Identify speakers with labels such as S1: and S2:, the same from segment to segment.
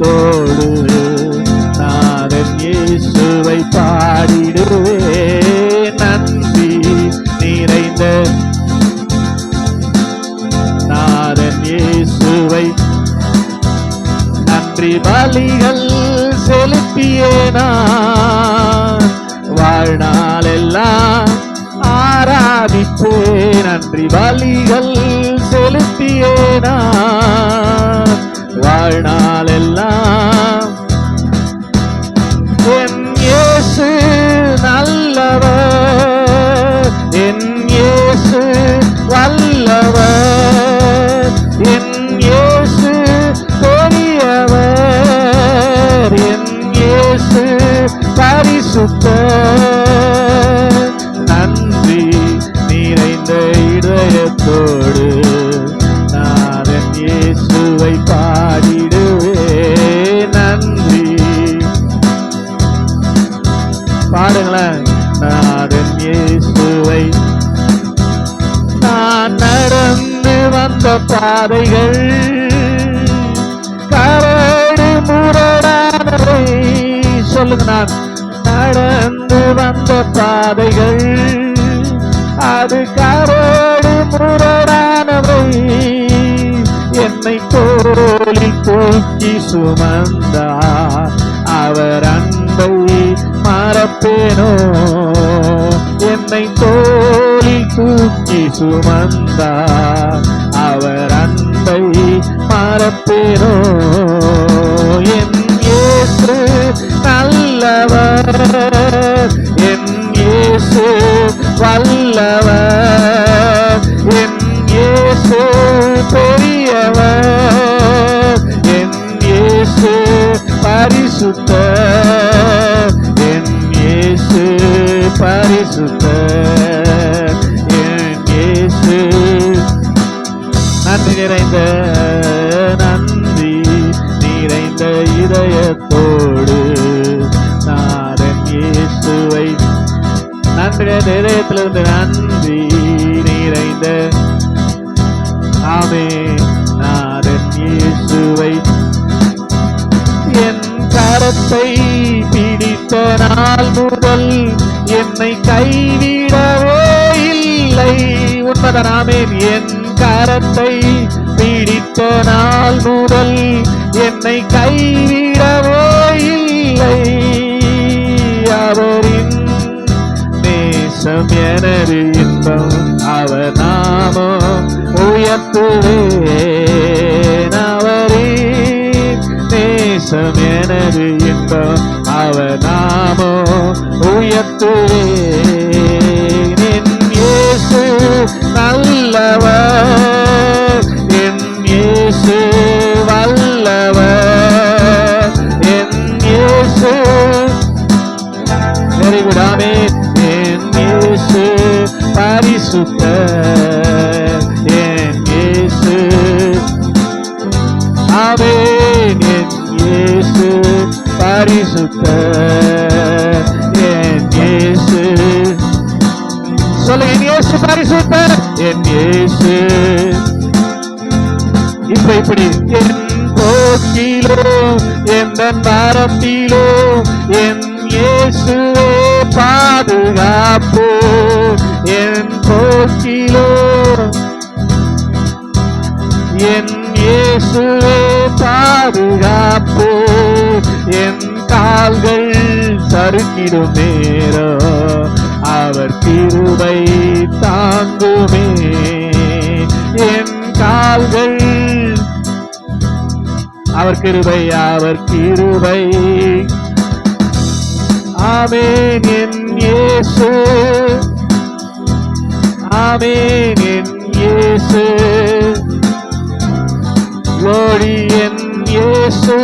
S1: துதிப்போடு நாதன் இயேசுவை பாடிடுவே நன்றி நிறைந்த நாதன் இயேசுவை. நன்றி பலிகள் செலுத்தியேனா? வாழ்நாளெல்லாம் ஆராதிப்பே நன்றி பலிகள் செலுத்தி இதயத்தோடு நான் இயேசுவை பாடிடுவே நன்றி. பாடுங்களேன். நான் இயேசுவை. நான் நடந்து வந்த பாதைகள் கரடு முரடானவை. சொல்லுங்க நான். நடந்து வந்த பாதைகள் அது கரோ முரடானவை என்னை தோளில் தூக்கி சுமந்தார். அவர் அன்பை மறப்பேனோ? என்னை தோளில் தூக்கி சுமந்தார். அவர் அன்பை மறப்பேனோ? என் இயேசு நல்லவர் என் இயேசு வல்லவர் பெரியவர். என் இயேசு பரிசுத்த என் இயேசு பரிசுத்த என் இயேசு. நன்றி நிறைந்த நன்றி நிறைந்த இதயத்தோடு நாதன் இயேசுவை நன்றி நிறைந்த இதயத்திலிருந்து நன்றி நிறைந்த ஆமே நாதன் இயேசுவை. என் கரத்தை பிடித்த நாள் முதல் என்னை கைவிடவே இல்லை. உண்மைதான் என் கரத்தை பிடித்த நாள் முதல் என்னை கைவிடவே இல்லை. அவரின் நேசம் எனது இன்பம் அவர் நாமோ உயர்த்துவே கொடுத்த என் இயேசு சொல்ல என் இயேசு பரிசுத்த என் இயேசு இப்ப இப்படி என் போக்கிலோ எந்த மரத்திலோ என் இயேசுவே பாதுகாப்போ என் போக்கிலோ என் இயேசுவே பாதுகாப்போ கால்கள் சறுக்கிடும் நேரம். அவர் திருவை தாங்குமே. என் கால்கள் அவர் கிருபை அவர் கிருபை. ஆமேன் என் இயேசு. ஆமேன் என் இயேசு. Glory என் இயேசு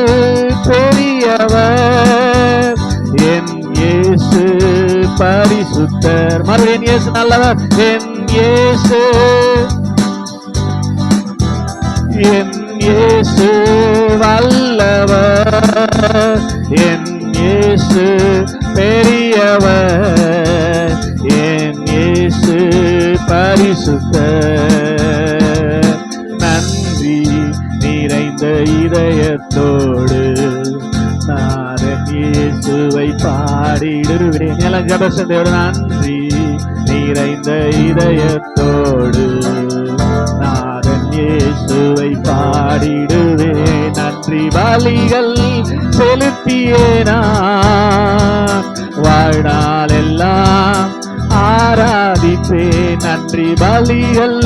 S1: பெரியவர். என் இயேசு பரிசுத்தர். மறுபடியும் என் இயேசு நல்லவர். என் இயேசு. என் இயேசு வல்லவர். என் இயேசு பெரியவர். என் இயேசு பரிசுத்தர். இதயத்தோடு நான் பாடிடுவேன். எல்லாம் ஜபசந்தோடு நன்றி. நிறைந்த இதயத்தோடு நான் இயேசுவை பாடிடுவேன். நன்றி நன்றி பலிகள் செலுத்தியேனா வாழ்நாள் எல்லாம் ஆராதிப்பே நன்றி பலிகள்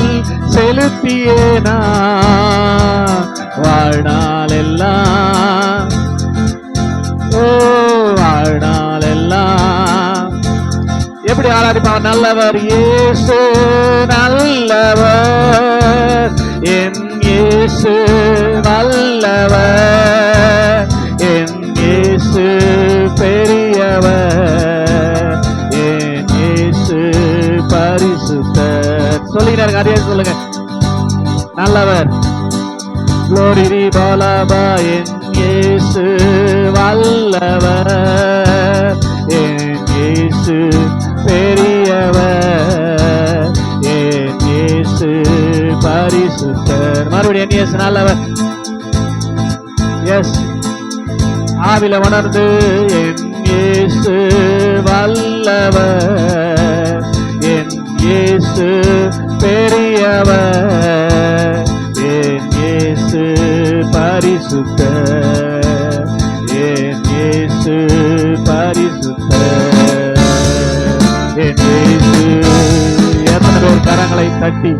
S1: செலுத்தியேனா வாழ்நாள் எல்லாம் ஓ வாழ்நாள் எல்லாம் எப்படி ஆராதிப்பார்? நல்லவர் இயேசு நல்லவர். என் இயேசு நல்லவர். என் இயேசு பெரியவர். என் இயேசு பரிசுத்தர். சொல்லுகிறாரு சொல்லுங்க. நல்லவர். Glory ரி பாலாபா என் இயேசு வல்லவர். என் இயேசு பெரியவர். என் இயேசு பரிசுத்தர். மறுபடியும் என் இயேசு நல்லவர்? எஸ் ஆவில உணர்ந்து என் இயேசு வல்லவர். என் இயேசு பெரியவர். பரிசுத்த. என் இயேசு பரிசுத்தர் என் இயேசு. எத்தனை பேர் கரங்களை தட்டி.